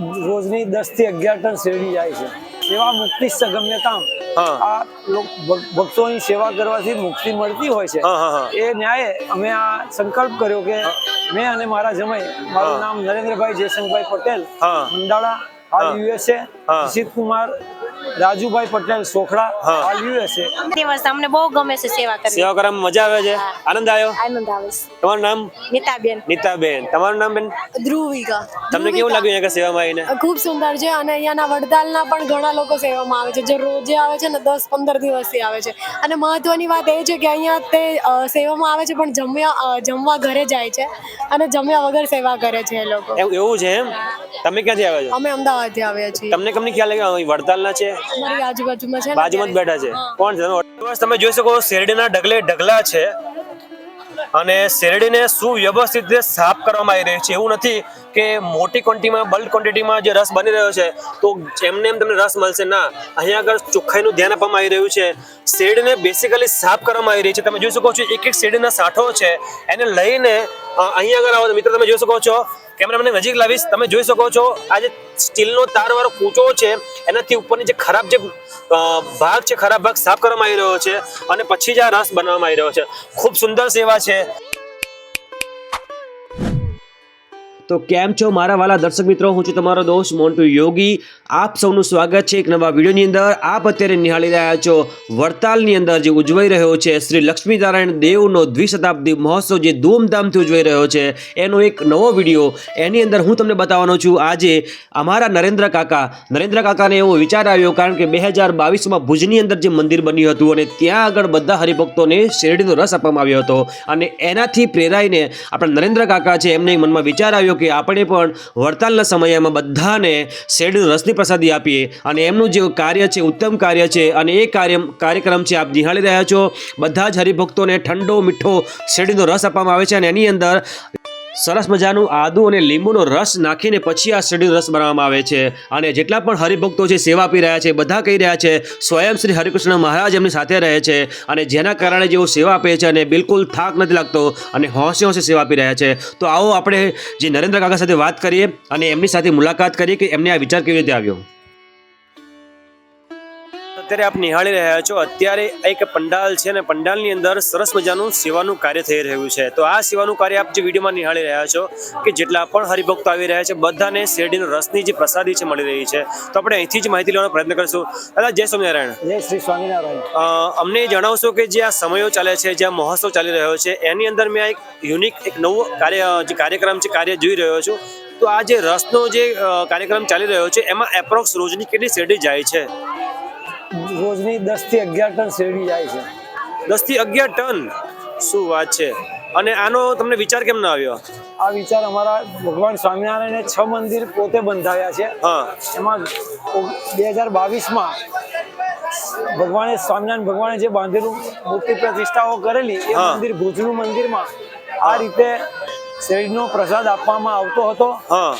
રોજની દસથી અગિયાર ટન શેરડી જાય છે. સેવા મુક્તિ હા. આ ભક્તોની સેવા કરવાથી મુક્તિ મળતી હોય છે. એ ન્યાયે અમે આ સંકલ્પ કર્યો કે મેં અને મારા જમાઈ મારું નામ નરેન્દ્રભાઈ જયશંકરભાઈ પટેલ. મંડાળા હાલ. યુએસએ હા. કુમાર રાજુભાઈ પટેલ સોખડા હાલ યુએસએ દિવસ અમને બહુ ગમે છે સેવા કરવી. સેવા કરવામાં મજા આવે છે? આનંદ આવ્યો? આનંદ આવે છે. તમારું નામ? નીતાબેન. નીતાબેન. તમારું નામ બેન? ધ્રુવિકા. તમને કેવું લાગ્યું અહીંયા સેવામાં આવીને? ખૂબ સુંદર છે અને અહીંયાના વડતાલના પણ ઘણા લોકો સેવામાં આવે છે. જે રોજે આવે છે ને દસ પંદર દિવસથી આવે છે. અને મહત્વની વાત એ છે કે અહીંયા તે સેવામાં આવે છે પણ જમ્યા જમવા ઘરે જાય છે અને જમ્યા વગર સેવા કરે છે એ લોકો. એવું એવું છે એમ? તમે ક્યાંથી આવ્યા છો? અમે અમદાવાદથી આવ્યા છીએ. તમને કમને ખ્યાલ લાગ્યો અહીં વડતાલના છે? અમારી આજુબાજુમાં છે બાજુમાં જ બેઠા છે. કોણ છે? તમે જોઈ શકો શેરડીના ડગલે ઢગલા છે. અને શેરડીને સુવ્યવસ્થિત રીતે સાફ કરવામાં આવી રહી છે. એવું નથી કે મોટી ક્વોન્ટિટીમાં બલ્ક ક્વોન્ટિટીમાં જે રસ બની રહ્યો છે તો એમને એમ તમને રસ મળશે ના. અહીંયા આગળ ચોખ્ખાઈનું ધ્યાન આપવામાં આવી રહ્યું છે. શેરડીને બેસિકલી સાફ કરવામાં આવી રહી છે. તમે જોઈ શકો છો એક એક શેરડીના સાઠો છે. એને લઈને અહીંયા આગળ આવો મિત્રો તમે જોઈ શકો છો કેમેરામેનને નજીક લાવીશ. તમે જોઈ શકો છો, આ જે સ્ટીલનો તારવાળો કૂચો છે, એનાથી ઉપરની જે ખરાબ જે ભાગ છે, ખરાબ ભાગ સાફ કરવામાં આવી રહ્યો છે અને પછી જ આ રસ બનાવવામાં આવી રહ્યો છે. ખૂબ સુંદર સેવા છે. તો કેમ છો મારા વાલા દર્શક મિત્રો? હું છું તમારો દોસ્ત મોન્ટુ યોગી. આપ સૌનું સ્વાગત છે એક નવા વિડીયોની અંદર. આપ અત્યારે નિહાળી રહ્યા છો વડતાલની અંદર જે ઉજવાઈ રહ્યો છે. શ્રી લક્ષ્મીનારાયણ દેવનો દ્વિશતાબ્દી મહોત્સવ જે ધૂમધામથી ઉજવાઈ રહ્યો છે, એનો એક નવો વીડિયો એની અંદર હું તમને બતાવવાનો છું. આજે અમારા નરેન્દ્ર કાકા, નરેન્દ્ર કાકાને એવો વિચાર આવ્યો કારણ કે બે હજાર બાવીસમાં ભુજની અંદર જે મંદિર બન્યું હતું અને ત્યાં આગળ બધા હરિભક્તોને શેરડીનો રસ આપવામાં આવ્યો હતો. અને એનાથી પ્રેરાઈને આપણા નરેન્દ્ર કાકા છે એમને મનમાં વિચાર આવ્યો કે આપણે પણ વડતાલના સમયમાં બધાને શેરડીનું રસની પ્રસાદી આપીએ અને એમનું જે કાર્ય છે, ઉત્તમ કાર્ય છે અને એ કાર્ય, કાર્યક્રમ છે, આપ નિહાળી રહ્યા છો. બધા જ હરિભક્તોને ઠંડો, મીઠો શેરડીનો રસ આપવામાં આવે છે અને એની અંદર સરસ મજાનું આદુ અને લીંબુનો રસ નાખીને પછી આ શેરડીનો રસ બનાવવામાં આવે છે. અને જેટલા પણ હરિભક્તો છે, સેવા આપી રહ્યા છે, બધા કહી રહ્યા છે, સ્વયં શ્રી હરિકૃષ્ણ મહારાજ એમની સાથે રહે છે અને જેના કારણે જેઓ સેવા આપે છે અને બિલકુલ થાક નથી લાગતો અને હોંશે હોંશે સેવા આપી રહ્યા છે. તો આવો આપણે જે નરેન્દ્ર કાકા સાથે વાત કરીએ અને એમની સાથે મુલાકાત કરીએ કે એમને આ વિચાર કેવી રીતે આવ્યો? અત્યારે આપ નિહાળી રહ્યા છો. અત્યારે એક પંડાલ છે અને પંડાલની અંદર સરસ મજાનું સેવાનું કાર્ય થઈ રહ્યું છે. તો આ સેવાનું કાર્ય આપ જે વિડીયોમાં નિહાળી રહ્યા છો કે જેટલા પણ હરિભક્તો આવી રહ્યા છે બધાને શેરડીનો રસની જે પ્રસાદી છે મળી રહી છે. તો આપણે અહીંથી જ માહિતી લેવાનો પ્રયત્ન કરીશું. દાદા જય સ્વામિનારાયણ. જય શ્રી સ્વામિનારાયણ. અમને જણાવશો કે જે આ સમયો ચાલે છે જે આ મહોત્સવ ચાલી રહ્યો છે એની અંદર મેં એક યુનિક એક નવો કાર્ય જે કાર્યક્રમ છે કાર્ય જોઈ રહ્યો છું. તો આ જે રસનો જે કાર્યક્રમ ચાલી રહ્યો છે એમાં એપ્રોક્સ રોજની કેટલી શેરડી જાય છે? રોજની દસથી અગિયાર ટન શેરડી જાય છે. દસથી અગિયાર ટન? શું વાત છે. અને આનો તમને વિચાર કેમ ના આવ્યો? આ વિચાર અમારા ભગવાન સ્વામિનારાયણે છ મંદિર પોતે બંધાવ્યા છે. હા. એમાં બે હજાર બાવીસમાં ભગવાને સ્વામિનારાયણ ભગવાને જે બાંધેલું મૂર્તિ પ્રતિષ્ઠાઓ કરેલી એ. મંદિર ભુજનું મંદિરમાં આ રીતે શેરડીનો પ્રસાદ આપવામાં આવતો હતો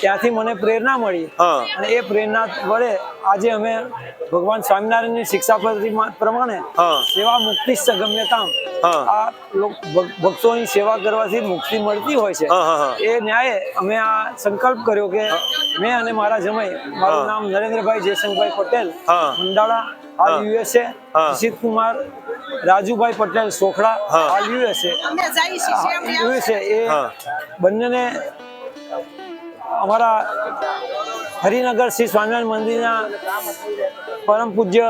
ત્યાંથી મને પ્રેરણા મળી અને એ પ્રેરણા વડે આજે અમે ભગવાન સ્વામિનારાયણની શિક્ષાપદ્ધતિ પ્રમાણે. સેવા મુક્તિ જ છે ગમે તામ હા. આ ભક્તોની સેવા કરવાથી મુક્તિ મળતી હોય છે. એ ન્યાયે અમે આ સંકલ્પ કર્યો કે મેં અને મારા જમાઈ મારું નામ નરેન્દ્રભાઈ જયશંકરભાઈ પટેલ. મંડાળા. હાલ યુએસએ હા. કુમાર રાજુભાઈ પટેલ સોખડા હાલ યુએસએ. યુએસએ એ બંનેને અમારા હરિનગર શ્રી સ્વામિનારાયણ મંદિરના પરમ પૂજ્ય.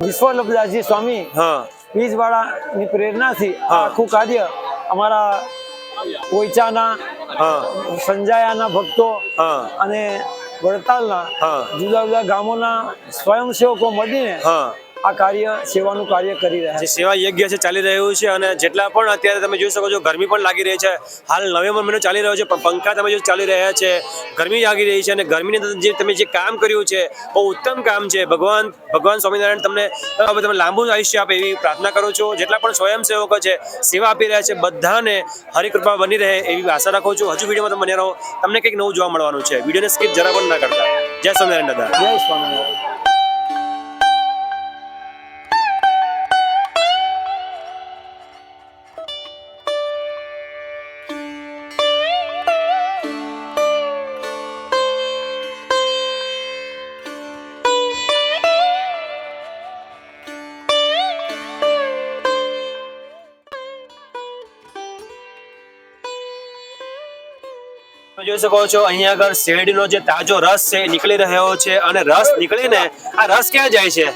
વિશ્વલભદાસજી સ્વામી હા. બીજવાળાની પ્રેરણાથી હા. આખું કાર્ય અમારા ઓઈચાના હા. સંજાયાના ભક્તો હા. અને વડતાલના હા. જુદા જુદા ગામોના સ્વયંસેવકો મળીને હા. આ કાર્ય સેવાનું કાર્ય કરી રહ્યા છે. સેવા યજ્ઞ છે ચાલી રહ્યું છે અને જેટલા પણ અત્યારે તમે જોઈ શકો છો ગરમી પણ લાગી રહી છે. હાલ નવેમ્બર મહિનો ચાલી રહ્યો છે પણ પંખા તમે જો ચાલી રહ્યા છે ગરમી લાગી રહી છે અને ગરમીની અંદર જે તમે જે કામ કર્યું છે બહુ ઉત્તમ કામ છે. ભગવાન ભગવાન સ્વામિનારાયણ તમને તમે લાંબુ આયુષ્ય આપે એવી પ્રાર્થના કરું છું. જેટલા પણ સ્વયંસેવકો છે સેવા આપી રહ્યા છે બધાને હરિકૃપા બની રહે એવી આશા રાખું છું. હજુ વિડીયોમાં તમે બને રહો તમને કંઈક નવું જોવા મળવાનું છે. વિડીયોને સ્કીપ જરા પણ ના કરતા. જય સ્વામિનારાયણ દાદા. જય સ્વામિનારાયણ. જોઈ શકો છો. અહીંયા આગળ શેરડીનો જે તાજો રસ છે નીકળી રહ્યો છે અને રસ નીકળીને આ રસ ક્યાં જાય છે?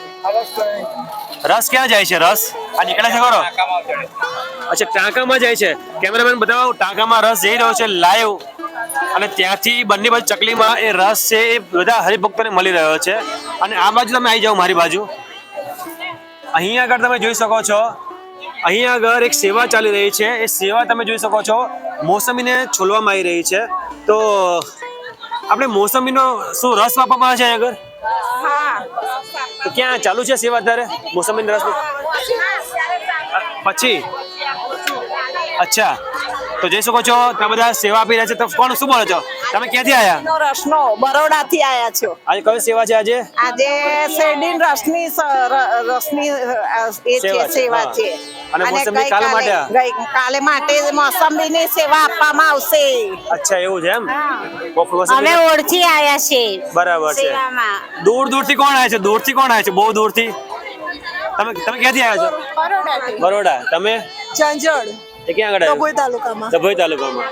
રસ ક્યાં જાય છે? રસ? આ નીકળે છે ખરો? અચ્છા, ટાંકામાં જાય છે. કેમેરામેન બતાવો, ટાંકામાં રસ જઈ રહ્યો છે લાઈવ અને ત્યાંથી બંને બાજુ ચકલીમાં એ રસ છે એ બધા હરિભક્તોને મળી રહ્યો છે. અને આ બાજુ તમે આવી જાઓ મારી બાજુ. અહીંયા આગળ તમે જોઈ શકો છો. અહીંયા આગળ એક સેવા ચાલી રહી છે. એ સેવા તમે જોઈ શકો છો. મોસમીને છોલવામાં આવી રહી છે. તો આપણે મોસમીનો શું રસ આપવામાં આવે છે આગળ? તો ક્યાં ચાલુ છે સેવા અત્યારે? મોસમીનો રસ પછી? અચ્છા. તો જઈ શકો છો તમે બધા સેવા આપી રહ્યા છે. તો કોણ શું બોલો છો? તમે ક્યાંથી આયા? રસનો બરોડા થી આયા છો. આજે કઈ સેવા છે આજે? આજે શેરડીન રસની રસની એ છે સેવા. છે. અને મોસંબી કાલે માટે? કાલે માટે મોસંબીની સેવા આપવામાં આવશે. અચ્છા એવું છે એમ? અમે ઓળખી આવ્યા છે બરાબર છે. દૂર દૂરથી કોણ આવે છે? દૂરથી કોણ આવે છે? બહુ દૂરથી તમે તમે ક્યાંથી આવ્યા છો? બરોડા. તમે? ચંજોડ એ ક્યાં આગળ આવ્યા તાલુકામાં. ડભોઈ તાલુકામાં.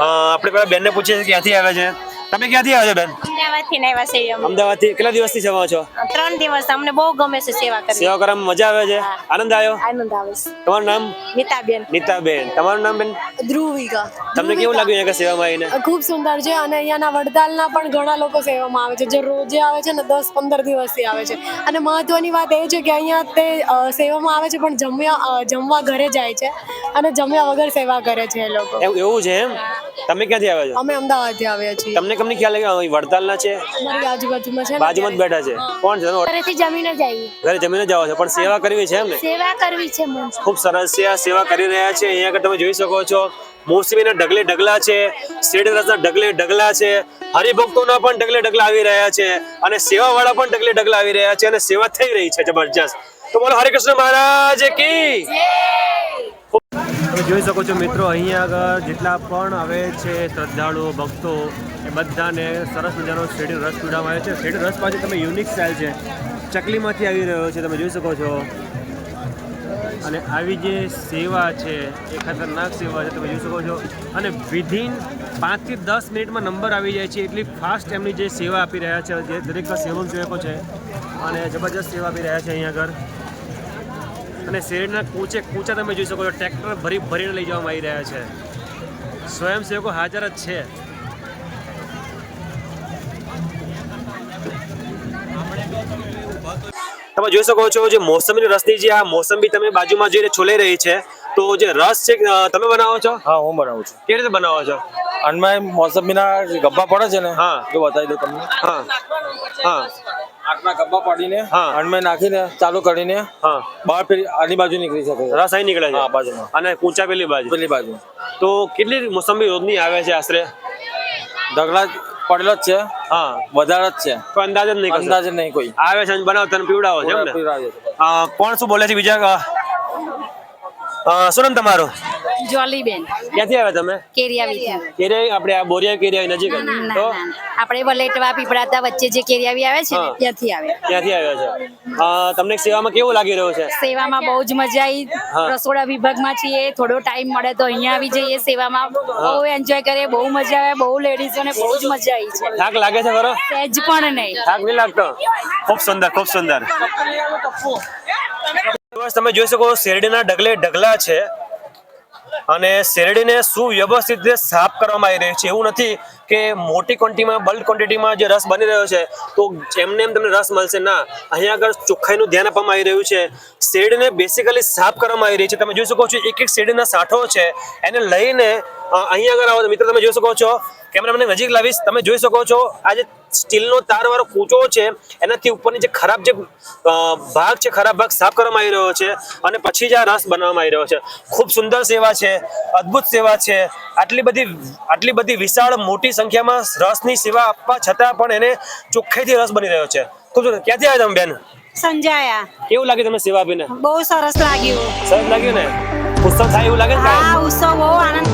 આપણે પેલા બેનને પૂછીએ છીએ ક્યાંથી આવે છે? તમે ક્યાંથી આવ્યા છો બેન? અમદાવાદથી ને આવ્યા સેવામાં અમદાવાદથી કેટલા દિવસથી સેવા છો? ત્રણ દિવસ અમને બહુ ગમે છે સેવા કરવી. સેવા કરવામાં મજા આવે છે? આનંદ આવ્યો? આનંદ આવે છે. તમારું નામ? નીતાબેન. નીતાબેન. તમારું નામ બેન? ધ્રુવિકા. તમને કેવું લાગ્યું અહીંયા સેવામાં આવીને? ખૂબ સુંદર છે અને અહીંયાના વડતાલના પણ ઘણા લોકો સેવામાં આવે છે. જે રોજે આવે છે ને દસ પંદર દિવસથી આવે છે. અને મહત્વની વાત એ છે કે અહીંયા તે સેવામાં આવે છે પણ જમ્યા જમવા ઘરે જાય છે અને જમ્યા વગર સેવા કરે છે એ લોકો. એવું એવું છે એમ? તમે ક્યાંથી આવ્યા છો? અમે અમદાવાદથી આવ્યા છીએ. તમને કમની ખ્યાલ અહીં વડતાલના છે? અમારી આજુબાજુમાં છે બાજુમાં જ બેઠા છે. કોણ છે? ઘરેથી જમીને જઈએ ઘરે જમીને જાઓ છો. પણ સેવા કરવી છે એમ ને? સેવા કરવી છે મન. ખૂબ સરસ છે. આ સેવા કરી રહ્યા છે. અહીંયા આગળ તમે જોઈ શકો છો. મોસમીના ઢગલે ઢગલા છે. શેરડી રસના ઢગલે ઢગલા છે. હરિભક્તોના પણ ઢગલે ઢગલા આવી રહ્યા છે. અને સેવાવાળા પણ ઢગલે ઢગલા આવી રહ્યા છે અને સેવા થઈ રહી છે. જબરજસ્ત. તો બોલો હરે કૃષ્ણ મહારાજ કી? તમે જોઈ શકો છો મિત્રો, અહીંયા આગળ જેટલા પણ આવે છે શ્રદ્ધાળુઓ, ભક્તો, એ બધાને સરસ મજાનો શેરડી રસ પીવડાવવામાં આવે છે. શેરડી રસ પાછી તમે યુનિક સ્ટાઇલ છે. ચકલીમાંથી આવી રહ્યો છે, તમે જોઈ શકો છો. અને આવી જે સેવા છે, એ ખતરનાક સેવા છે, તમે જોઈ શકો છો. અને વિધિન પાંચથી દસ મિનિટમાં નંબર આવી જાય છે, એટલી ફાસ્ટ એમની જે સેવા આપી રહ્યા છે, જે દરેક સેવન સેવકો છે. અને જબરજસ્ત સેવા આપી રહ્યા છે અહીંયા આગળ. અને શેરડીના કૂચે કૂચા તમે જોઈ શકો છો ટ્રેક્ટર ભરી ભરીને લઈ જવામાં આવી રહ્યા છે. સ્વયંસેવકો હાજર જ છે. તમે જોઈ શકો છો જે મોસંબી રસની જે આ મોસંબી તમે બાજુમાં જોઈને છોલાઈ રહી છે તો જે રસ છે તમે બનાવો છો? હા હું બનાવું છું. કેવી રીતે બનાવો છો? અનમાં મોસંબીના ગબ્બા પડે છે ને હા. એ બતાવી દઉં તમને. હા. હા. આટલા ગબ્બા પાડીને હા. નાખીને ચાલુ કરીને હા. બહાર પેલી આની બાજુ નીકળી શકે છે. રસ અહીં નીકળે છે? આ બાજુમાં. અને કૂચા પેલી બાજુ? પેલી બાજુ. તો કેટલી મોસંબી રોજની આવે છે આશરે? ઢગલા પડેલો જ છે. હા. વધારે જ છે. કોઈ અંદાજ જ નહીં. અંદાજ નહીં કોઈ. આવે છે અને તને પીવડાવો છે એમ ને? કોણ શું બોલે છે બીજા? શું નામ તમારું? જોલીબેન ક્યાંથી આવ્યા તમે? કેરિયાવી? કેરિયા આપણે આ બોરિયા કેરિયા નજીક તો? આપણે વલેટવા પીપળાતા વચ્ચે જે કેરિયાવી આવે છે. ત્યાંથી આવે. ત્યાંથી આવ્યા છે. તમને સેવામાં કેવું લાગી રહ્યું છે? સેવામાં બહુ જ મજા આવી રસોડા વિભાગમાં છીએ થોડો ટાઈમ મળે તો અહીંયા આવી જઈએ સેવામાં. બહુ એન્જોય કરીએ બહુ મજા આવે બહુ લેડીઝોને બહુ જ મજા આવી છે. થાક લાગે છે ખરો? સહેજ પણ નહીં. થાક નહીં લાગતો? ખૂબ સુંદર ખૂબ સુંદર. બસ તમે જોઈ શકો શેરડીના ડગલે ડગલા છે. અને શેરડીને સુવ્યવસ્થિત રીતે સાફ કરવામાં આવી રહી છે. એવું નથી કે મોટી ક્વોન્ટિટીમાં બલ્ક ક્વોન્ટિટીમાં જે રસ બની રહ્યો છે, તો એમને એમ તમને રસ મળશે, ના, અહીંયા આગળ ચોખ્ખાઈનું ધ્યાન આપવામાં આવી રહ્યું છે. શેરડીને બેસિકલી સાફ કરવામાં આવી રહી છે. તમે જોઈ શકો છો એક એક શેરડીના સાંઠો છે. એને લઈને અહીંયા આગળ આવો. મિત્ર, તમે જોઈ શકો છો કેમેરામેન નજીક લાવીશ. તમે જોઈ શકો છો, આ જે સ્ટીલનો તારવાળો કૂચો છે એનાથી ઉપરની જે ખરાબ જે ભાગ છે ખરાબ ભાગ સાફ કરવામાં આવી રહ્યો છે અને પછી જ આ રસ બનાવવામાં આવી રહ્યો છે. ખૂબ સુંદર સેવા છે અદ્ભુત સેવા છે આટલી બધી આટલી બધી વિશાળ મોટી સંખ્યામાં રસની સેવા આપવા છતાં પણ એને ચોખ્ખેથી રસ બની રહ્યો છે. ખૂબ સુંદર. ક્યાંથી આવ્યા તમે બેન? સંજાયા કેવું લાગે તમે સેવા આપીને? બહુ સરસ લાગ્યું. સરસ લાગ્યું ને? ઉત્સવ થાય એવું લાગે ને હા ઉત્સવ બહુ આનંદ